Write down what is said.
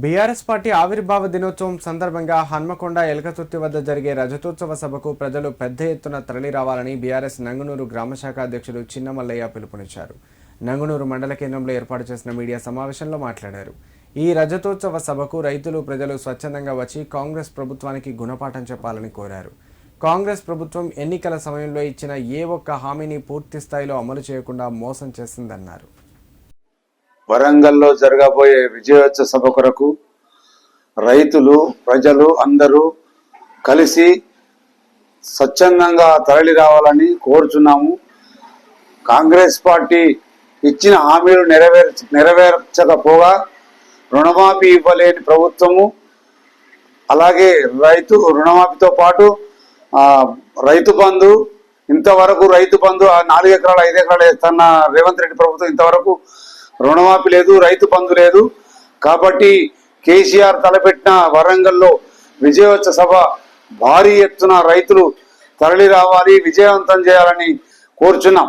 BRS party ఆవిర్భావ దినోత్సవం సందర్భంగా హన్మకొండ ఎలకతుర్తి వద్ద జరిగే రజతోత్సవ సభకు ప్రజలు పెద్ద ఎత్తున తరలి రావాలని బీఆర్ఎస్ నంగునూరు గ్రామశాఖ అధ్యక్షుడు చిన్నమల్లయ్య పిలుపునిచ్చారు. నంగునూరు మండల కేంద్రంలో ఏర్పాటు చేసిన మీడియా సమావేశంలో మాట్లాడారు. ఈ రజతోత్సవ సభకు రైతులు ప్రజలు స్వచ్ఛందంగా వచ్చి కాంగ్రెస్ ప్రభుత్వానికి గుణపాఠం చెప్పాలని కోరారు. కాంగ్రెస్ ప్రభుత్వం ఎన్నికల సమయంలో ఇచ్చిన ఏ ఒక్క హామీని పూర్తి స్థాయిలో అమలు చేయకుండా మోసం చేసిందన్నారు. వరంగల్లో జరగబోయే విజయోత్సవ సభ కొరకు రైతులు ప్రజలు అందరూ కలిసి స్వచ్ఛందంగా తరలి రావాలని కోరుచున్నాము. కాంగ్రెస్ పార్టీ ఇచ్చిన హామీలు నెరవేర్ నెరవేర్చకపోగా రుణమాఫీ ఇవ్వలేని ప్రభుత్వము అలాగే రైతు రుణమాఫీతో పాటు రైతు బంధు ఇంతవరకు రైతు బంధు ఆ నాలుగు ఎకరాలు ఐదు ఎకరాలు వేస్తున్న రేవంత్ రెడ్డి ప్రభుత్వం ఇంతవరకు రుణమాఫీ లేదు రైతు బంధు లేదు. కాబట్టి కేసీఆర్ తలపెట్టిన వరంగల్లో విజయోత్సవ సభ భారీ ఎత్తున రైతులు తరలి రావాలి విజయవంతం చేయాలని కోరుచున్నాం.